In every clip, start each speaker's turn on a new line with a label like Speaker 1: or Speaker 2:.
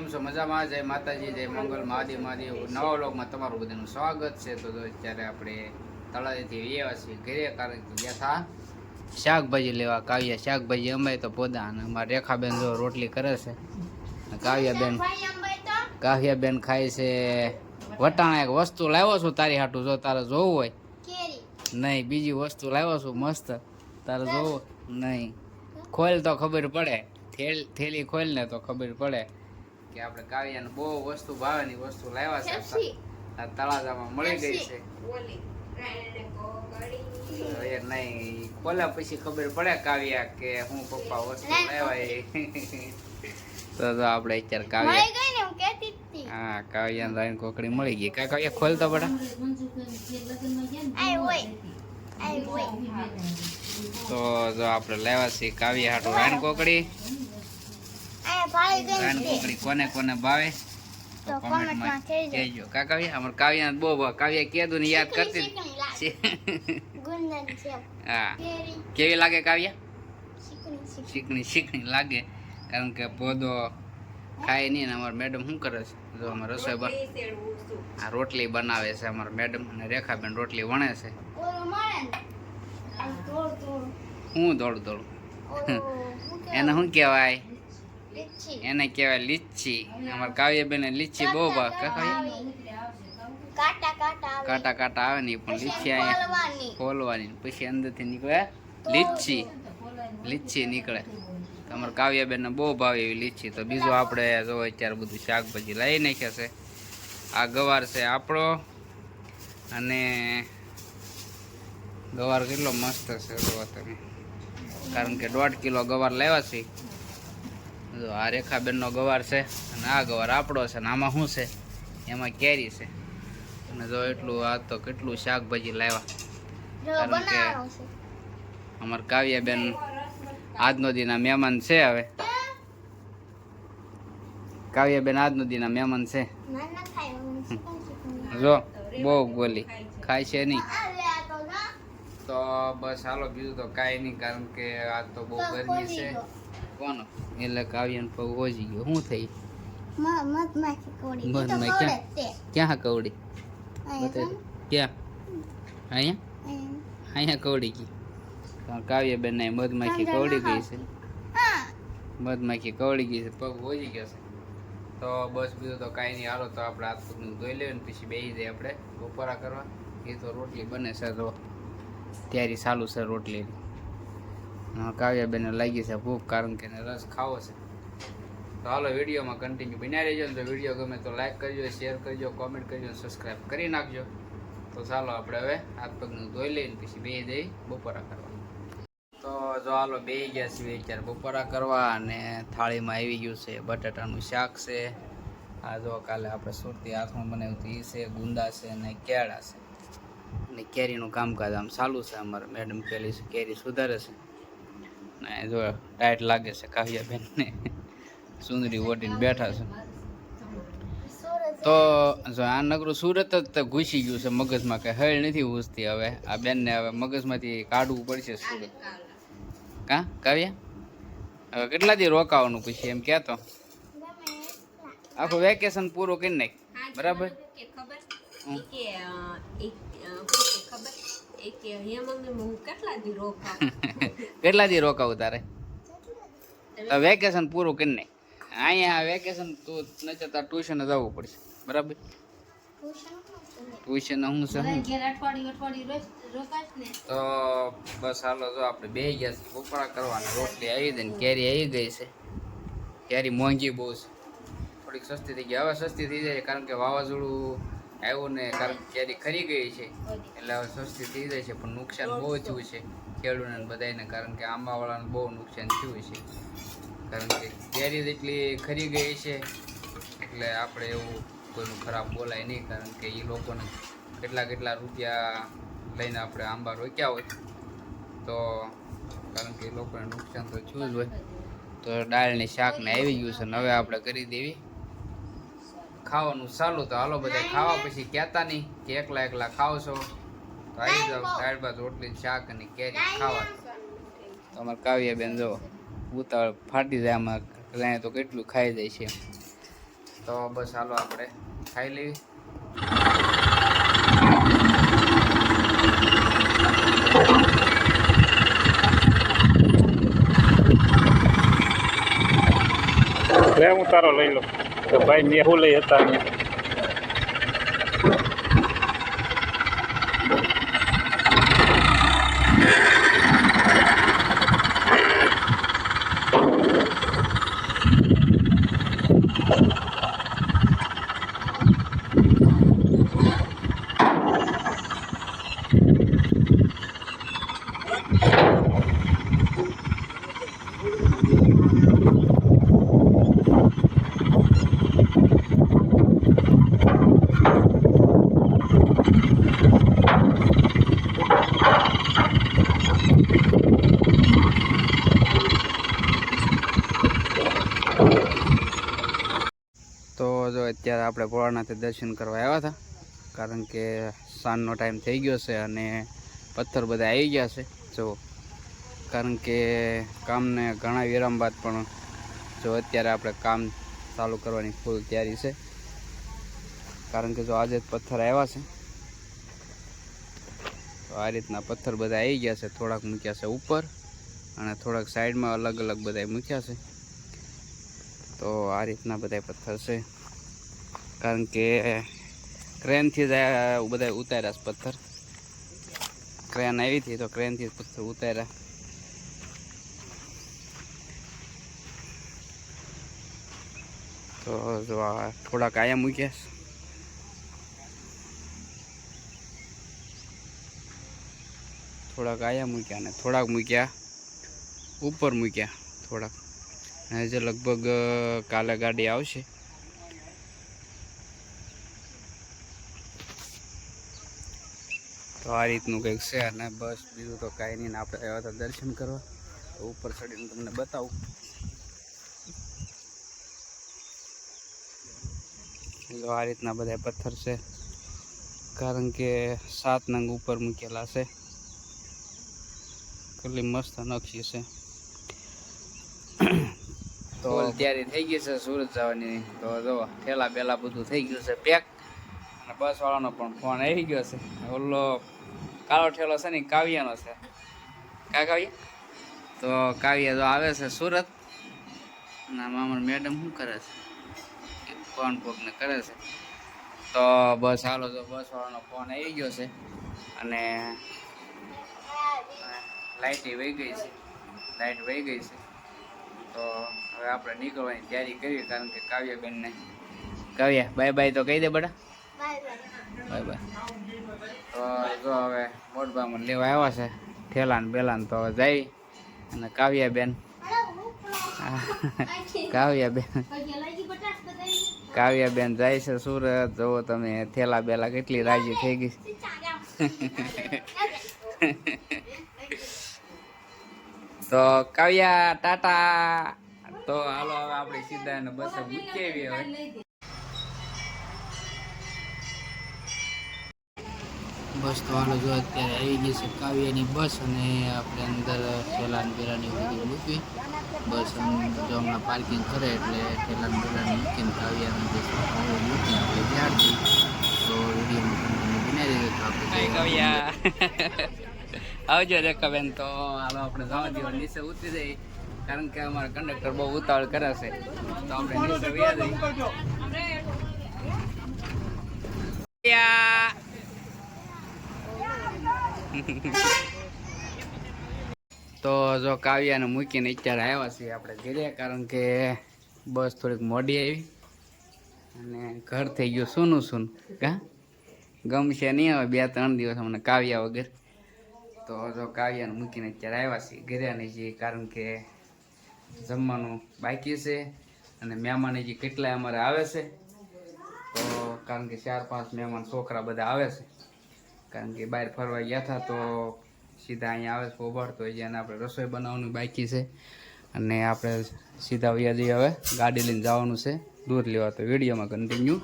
Speaker 1: કેમ છો? મજામાં? જય માતાજી, જય મંગલ, મહાદેવ મહાદેવ. નવા વ્લોગમાં તમારું બધાનું સ્વાગત છે. તો અત્યારે આપણે તળાવેથી આવ્યા છીએ ઘરે, કારણ કે ગયા શાકભાજી લેવા. કાવ્યા શાકભાજી અમે તો પોદા અને અમારા રેખાબેન જો રોટલી કરે છે. કાવ્યાબેન કાવ્યાબેન ખાય છે. વટાણા એક વસ્તુ લાવ્યો છું તારી હાટું. જો તારે જોવું હોય. નહીં, બીજી વસ્તુ લાવ્યો છું. મસ્ત. તારે જોવું? નહીં. ખોલ તો ખબર પડે. થેલ- થેલી ખોલ ને તો ખબર પડે. કે આપણે કાવ્યાને બહુ વસ્તુ ભાવેની વસ્તુ લાવ્યા છે. આ તળાજામાં મળી ગઈ છે. હવે નહીં ખોલ્યા પછી ખબર પડે કાવ્યા કે હું પપ્પા વસ્તુ લાવ્યા એ. તો આપણે અત્યારે કાવ્યા હા કાવ્યા રાઈન કોકડી મળી ગઈ. કા કાવ્યા ખોલતો પડે. તો જો આપણે લાવ્યા છીએ કાવ્યા હાટું રાઈન કોકડી. કોકડી કોને કોને ભાવે? તો કોમેન્ટમાં
Speaker 2: કહેજો.
Speaker 1: કહેજો. કા કાવ્યા અમારે કાવ્યા બહુ. કાવ્યા કીધું ને યાદ કરતી. હા. કેવી લાગે કાવ્યા? શીખણી શીખણી લાગે. કારણ કે પોદો ખાય નહીં ને અમારા મેડમ શું કરે છે? જો અમારે રસોઈ આ રોટલી બનાવે છે અમારા મેડમ અને રેખાબેન રોટલી વણે છે. હું. દોડું દોડું એને શું કહેવાય? એને કહેવાય લીચી અમારા કાવ્યાબેન લીચી બહુ ભાવ.
Speaker 2: કાટા કાટા આવે.
Speaker 1: કાંટા કાંટા આવે. ને પણ લીચી અહીંયા
Speaker 2: ખોલવાની.
Speaker 1: પછી અંદરથી નીકળે લીચી લીચી નીકળે. તમારે કાવ્યાબેનને બહુ ભાવે એવી લીચી તો બીજું આપણે જો અત્યારે બધું શાકભાજી લઈ નાખ્યા છે. આ ગવાર છે આપણો. અને ગવાર કેટલો મસ્ત છે તમે. કારણ કે દોઢ કિલો ગવાર લેવા છે. જો આ રેખાબેનનો ગવાર છે અને આ ગવાર આપણો છે અને આમાં શું છે? એમાં કેરી છે. અને જો એટલું આ તો કેટલું શાકભાજી લાવ્યા. કારણ કે- અમારે કાવ્યાબેન આજનો દીના મહેમાન છે હવે. કાવ્યાબેન આજનો દીના મહેમાન છે. જો બહુ બોલી. ખાય છે નહીં.
Speaker 2: તો
Speaker 1: બસ હાલો બીજું તો કાંઈ નહીં કારણ કે આજ તો બહુ ગરમી છે. કોનો? એટલે કાવ્યાને પગ ઓજી ગયો. શું થઈ?
Speaker 2: મધમાખી
Speaker 1: ક્યાં? ક્યાં કવડી? ક્યાં? અહીંયા?
Speaker 2: અહીંયા.
Speaker 1: અહીંયા કવડી ગઈ. કાવ્ય બેન ને મધમાખી કવડી ગઈ છે. મધમાખી કવડી ગઈ છે. પગ ઓજી ગયો છે. તો બસ બીજું તો કાંઈ નહીં. હાલો તો આપણે હાથ પગનું ધોઈ લેવું ને પછી બેસી જઈએ આપણે. બપોરા કરવા. એ તો રોટલી બને છે તો તૈયારી ચાલુ છે રોટલીની. હા, કાવ્યાબેનને લાગી છે ભૂખ કારણ કે એને રસ ખાવો છે. તો હાલો વિડીયોમાં કન્ટિન્યુ બન્યા રહેજો ને તો વીડિયો ગમે તો લાઈક કરજો શેર કરજો કોમેન્ટ કરજો સબસ્ક્રાઈબ કરી નાખજો. તો ચાલો આપણે હવે હાથ પગનું ધોઈ લઈને પછી બે દઈ બપોરા કરવા. તો જો હાલો બે ગયા છીએ અત્યારે બપોરા કરવા અને થાળીમાં આવી ગયું છે બટાટાનું શાક છે. આ જો કાલે આપણે સુરતી હાથમાં બનાવ્યું હતું એ છે ગુંદા છે અને કેળા છે. અને કેરીનું કામકાજ આમ ચાલુ છે અમારે. મેડમ પેલી કેરી સુધારે છે. ને જો ટાઈટ લાગે છે કાવ્યાબેનને. સુંદરી ઓઢીને બેઠા છે. તો જો આ નગરું સુરત જ તો ઘૂસી ગયું છે મગજમાં કે હળ નથી ઘૂસતી હવે. આ બેનને હવે મગજમાંથી કાઢવું પડશે સુરત. કા? કાવ્યા? હવે કેટલા દી રોકાવાનું પછી એમ કહેતો. આખું વેકેશન પૂરું કરી નાખ. બરાબર?
Speaker 3: ખબર એ કે હે મમ્મી હું કેટલા દી રોકાવ?
Speaker 1: કેટલા દી રોકાવું તારે? વેકેશન પૂરું કરી ને અહીંયા વેકેશન તું નચે તાર ટ્યુશન જવું પડશે. બરાબર?
Speaker 2: ટ્યુશન હું છે?
Speaker 1: તો બસ હાલો જો આપણે બે ગયા છે. બપોરા કરવાના રોટલી આવી ગઈ ને કેરી આવી ગઈ છે. કેરી મોંઘી બહુ છે. થોડીક સસ્તી થઈ ગઈ. હવે સસ્તી થઈ જાય કારણ કે વાવાઝોડું આવ્યું ને કારણ કે કેરી ખરી ગઈ છે. એટલે હવે સસ્તી થઈ જાય છે પણ નુકસાન બહુ થયું છે ખેડૂતોને બધાને કારણ કે આંબાવાળાને બહુ નુકસાન થયું છે. કારણ કે કેરી જેટલી ખરી ગઈ છે એટલે આપણે એવું કોઈનું ખરાબ બોલાય નહીં કારણ કે એ લોકોને કેટલા કેટલા રૂપિયા લઈને આપણે આંબા રોક્યા હોય. તો કારણ કે એ લોકોને નુકસાન તો થયું જ હોય. તો દાળની શાકને આવી ગયું છે હવે આપણે કરી દેવી. ખાવાનું ચાલુ તો હાલો બધા ખાવા પછી કહેતા નહીં કે એકલા એકલા ખાવ છો. તો આવી જાઓ દાળ ભાત રોટલી શાક અને કેરી ખાવા. તો અમારે કાવ્યાબેન જો ઉતાવળ ફાટી જાય આમાં તો કેટલું ખાઈ જાય છે. તો બસ હાલો આપણે ખાઈ લેવી.
Speaker 4: હું તારો લઈ લો તો ભાઈ મેં લઈ હતા અહીંયા
Speaker 1: જો અત્યારે આપણે ભોળાનાથે દર્શન કરવા આવ્યા હતા, કારણ કે સાંજનો ટાઈમ થઈ ગયો છે અને પથ્થર બધા આવી ગયા છે. જો, કારણ કે કામને ઘણા વિરામ બાદ પણ જો અત્યારે આપણે કામ ચાલુ કરવાની ફૂલ તૈયારી છે. કારણ કે જો આજે જ પથ્થર આવ્યા છે. તો આ રીતના પથ્થર બધા આવી ગયા છે, થોડાક મૂક્યા છે ઉપર અને થોડાક સાઈડમાં અલગ અલગ બધા મૂક્યા છે. તો આ રીતના બધા પથ્થર છે. કારણ કે ક્રેનથી જ બધા ઉતાર્યા છે પથ્થર. ક્રેન આવી હતી તો ક્રેનથી જ પથ્થર ઉતાર્યા. તો જો આ થોડાક આયા મૂક્યા છે. થોડાક આયા મૂક્યા અને થોડાક મૂક્યા ઉપર મૂક્યા થોડાક. અને લગભગ કાલે ગાડી આવશે. તો આ રીતનું કંઈક છે અને બસ બીજું તો કાંઈ નહીં આપણે આવ્યા હતા દર્શન કરવા. તો ઉપર ચડીને તમને બતાવું. જો આ રીતના બધા પથ્થર છે. કારણ કે સાત નંગ ઉપર મૂકેલા છે. કેટલી મસ્ત નકશી છે. તો તૈયારી થઈ ગઈ છે, સુરત જવાની. તો જો, ઠેલા બેલા બધું થઈ ગયું છે. પેક અને બસ વાળાનો પણ ફોન આવી ગયો છે. ઓલો કાળો ઠેલો છે ને કાવ્યાનો છે. કા કાવ્ય? તો કાવ્ય તો આવે છે સુરત. અને મામા મેડમ શું કરે છે? ફોન કોકને કરે છે. તો બસ હાલો તો બસ વાળાનો ફોન આવી ગયો છે. અને લાઇટ વહી ગઈ છે. લાઇટ વહી ગઈ છે. તો હવે આપણે નીકળવાની તૈયારી કરીએ કારણ કે કાવ્યાબેનને કાવ્યા બાય બાય તો કહી દે બડા
Speaker 2: બાય
Speaker 1: બાય
Speaker 2: બાય
Speaker 1: બાય તો જો હવે મોટભામાં લેવા આવ્યા છે ઠેલાન બેલાન તો હવે જઈ અને કાવ્યાબેન કાવ્યાબેન કાવ્યાબેન જાય છે સુરત જુઓ તમે થેલા બેલા કેટલી રાજી થઈ ગઈ તો કાવ્યા ટાટા તો હાલો હવે આપણે સીધા એને બસ મૂકી આવીએ હવે બસ તો હાલો જો અત્યારે આવી ગઈ છે કાવ્યાની બસ અને આપણે અંદર ઠેલાન બેલાની બધી મૂકી. બસ જો હમણાં પાર્કિંગ કરે એટલે ઠેલાન બેલાની મૂકીને કાવ્યાની બસ મૂકીને આપણે જઈએ. તો વીડિયો બનાવી દઈએ તો આપણે કાવ્યા. આવજો રેખાબેન તો હાલો આપણે જવા દઈએ નીચે ઉતરી જઈએ. કારણ કે અમારા કંડક્ટર બહુ ઉતાવળ કરે છે. તો આપણે નીચે વ્યા જઈએ. તો જો કાવ્યાને મૂકીને અત્યારે આવ્યા છીએ આપણે ઘરે, કારણ કે બસ થોડીક મોડી આવી અને ઘર થઈ ગયું સૂનું સૂન, કા? ગમશે નહીં હવે બે ત્રણ દિવસ અમને કાવ્યા વગર. તો જો કાવ્યાને મૂકીને અત્યારે આવ્યા છીએ ઘરે નહીં છીએ કારણ કે જમવાનું બાકી છે અને મહેમાન હજી કેટલાય અમારે આવે છે. તો કારણ કે ચાર પાંચ મહેમાન છોકરા બધા આવે છે. કારણ કે બહાર ફરવા ગયા હતા તો સીધા અહીંયા આવે છે ઉભાડતો હોય જેને આપણે રસોઈ બનાવવાનું બાકી છે. અને આપણે સીધા વયા હવે, ગાડી લઈને જવાનું છે દૂર લેવા. તો વિડીયોમાં કન્ટિન્યુ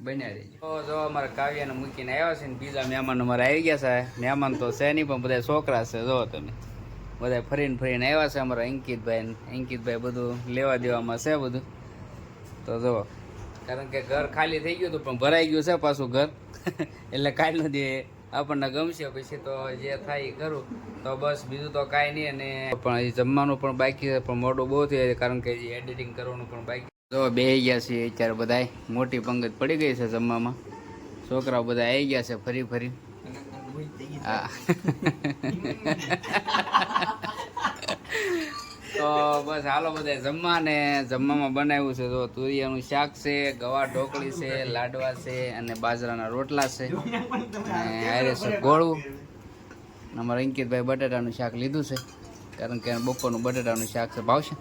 Speaker 1: બન્યા રહીજો. તો જો અમારા કાવ્યાને મૂકીને આવ્યા છે ને બીજા મહેમાન અમારે આવી ગયા છે. મહેમાન તો છે નહીં, પણ બધા છોકરા છે, જો તમે. બધા ફરીને ફરીને આવ્યા છે અમારા અંકિતભાઈ અંકિતભાઈ બધું લેવા દેવામાં છે બધું. તો જો, કારણ કે ઘર ખાલી થઈ ગયું હતું, પણ ભરાઈ ગયું છે પાછું ઘર. એટલે કાંઈ નથી આપણને ગમશે પછી તો જે થાય એ કરું. તો બસ બીજું તો કાંઈ નહીં અને પણ હજી જમવાનું પણ બાકી છે પણ મોડું બહુ થયું છે કારણ કે હજી એડિટિંગ કરવાનું પણ બાકી જો બે ગયા છે અત્યારે બધાય. મોટી પંગત પડી ગઈ છે જમવામાં. છોકરાઓ બધા આવી ગયા છે ફરી ફરી. હા. તો બસ હાલો બધા જમવા ને જમવામાં બનાવ્યું છે તો તુરિયાનું શાક છે, ગવા ઢોકળી છે, લાડવા છે અને બાજરાના રોટલા છે. અને હારે છે ગોળું અમારે અંકિતભાઈ બટાટાનું શાક લીધું છે. કારણ કે બપોરનું બટાટાનું શાક છે. ભાવશે?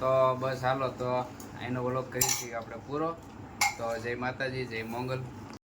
Speaker 1: તો બસ હાલો તો એનો વ્લોગ કરીશું આપણે પૂરો. તો જય માતાજી, જય મોંગલ.